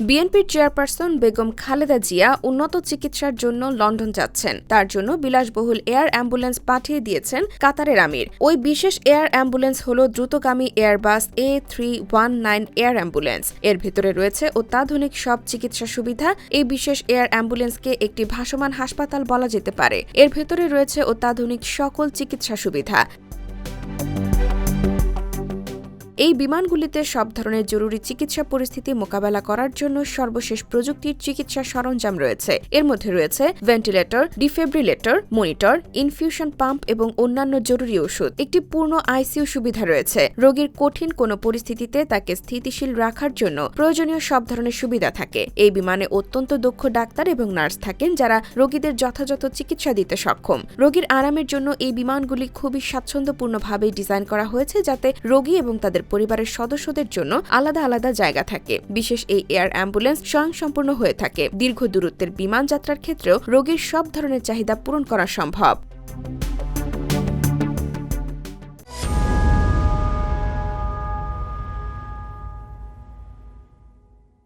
বিএনপির চেয়ারপারসন বেগম খালেদা জিয়া উন্নত চিকিৎসার জন্য লন্ডন যাচ্ছেন। তার জন্য বিলাসবহুল এয়ার অ্যাম্বুলেন্স পাঠিয়ে দিয়েছেন কাতারের আমির। ওই বিশেষ এয়ার অ্যাম্বুলেন্স হল দ্রুতগামী Airbus A three one nine air ambulance. এর ভেতরে রয়েছে অত্যাধুনিক সব চিকিৎসা সুবিধা। এই বিশেষ এয়ার অ্যাম্বুলেন্সকে একটি ভাসমান হাসপাতাল বলা যেতে পারে। এর ভেতরে রয়েছে অত্যাধুনিক সকল চিকিৎসা সুবিধা। এই বিমানগুলিতে সব ধরনের জরুরি চিকিৎসা পরিস্থিতি মোকাবেলা করার জন্য সর্বশেষ প্রযুক্তির চিকিৎসা সরঞ্জাম রয়েছে। এর মধ্যে রয়েছে ventilator defibrillator monitor infusion pump এবং অন্যান্য জরুরি ওষুধ। একটি পূর্ণ আইসিইউ সুবিধা রয়েছে। রোগীর কঠিন কোনো পরিস্থিতিতে তাকে স্থিতিশীল রাখার জন্য প্রয়োজনীয় সব ধরনের সুবিধা থাকে। এই বিমানে অত্যন্ত দক্ষ ডাক্তার এবং নার্স থাকেন যারা রোগীদের যথাযথ চিকিৎসা দিতে সক্ষম। রোগীর আরামের জন্য এই বিমানগুলি খুবই স্বাচ্ছন্দ্যপূর্ণভাবে ডিজাইন করা হয়েছে যাতে রোগী এবং তাদের পরিবারের সদস্যদের জন্য আলাদা আলাদা জায়গা থাকে। বিশেষ এই এয়ার অ্যাম্বুলেন্স স্বয়ংসম্পূর্ণ হয়ে থাকে। দীর্ঘ দূরত্বের বিমান যাত্রার ক্ষেত্রেও রোগীর সব ধরনের চাহিদা পূরণ করা সম্ভব।